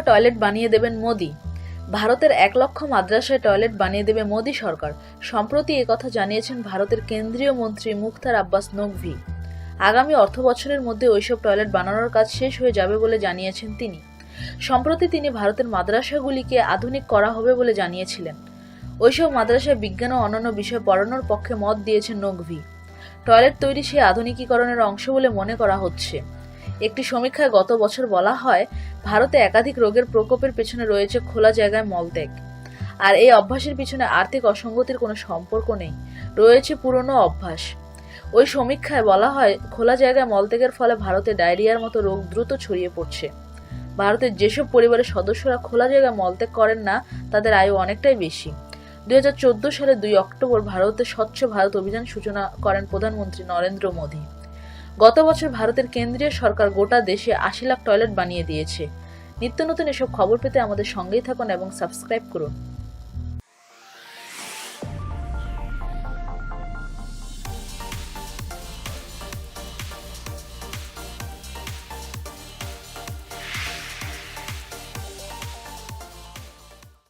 Toilet বানিয়ে দেবেন মোদি। ভারতের এক লক্ষ মাদ্রাসায় টয়লেট বানিয়ে দেবে মোদি সরকার, সম্প্রতি কথা জানিয়েছেন ভারতের কেন্দ্রীয় মন্ত্রী মুখতার আব্বাস নকভি। আগামী অর্থ বছরের মধ্যে ওইসব টয়লেট বানানোর কাজ শেষ হয়ে যাবে বলে জানিয়েছেন তিনি। সম্প্রতি তিনি ভারতের মাদ্রাসাগুলিকে আধুনিক করা হবে বলে জানিয়েছিলেন। ওইসব মাদ্রাসায় বিজ্ঞান ও অন্যান্য বিষয় পড়ানোর পক্ষে মত দিয়েছেন নকভি। টয়লেট তৈরি সেই আধুনিকীকরণের অংশ বলে মনে করা হচ্ছে। একটি সমীক্ষায় গত বছর বলা হয়, ভারতে একাধিক রোগের প্রকোপের পেছনে রয়েছে খোলা জায়গায় মলত্যাগ। আর এই অভ্যাসের পিছনে আর্থিক অসঙ্গতির কোনো সম্পর্ক নেই, রয়েছে পুরনো অভ্যাস। ওই সমীক্ষায় বলা হয়, খোলা জায়গায় মলত্যাগের ফলে ভারতে ডায়রিয়ার মতো রোগ দ্রুত ছড়িয়ে পড়ছে। ভারতের যেসব পরিবারের সদস্যরা খোলা জায়গায় মলত্যাগ করেন না, তাদের আয়ু অনেকটাই বেশি। দুই সালে দুই অক্টোবর ভারতে স্বচ্ছ ভারত অভিযান সূচনা করেন প্রধানমন্ত্রী নরেন্দ্র মোদী। গত বছর ভারতের কেন্দ্রীয় সরকার গোটা দেশে আশি লাখ টয়লেট বানিয়ে দিয়েছে। নিত্য নতুন এসব খবর পেতে আমাদের সঙ্গেই থাকুন এবং সাবস্ক্রাইব করুন।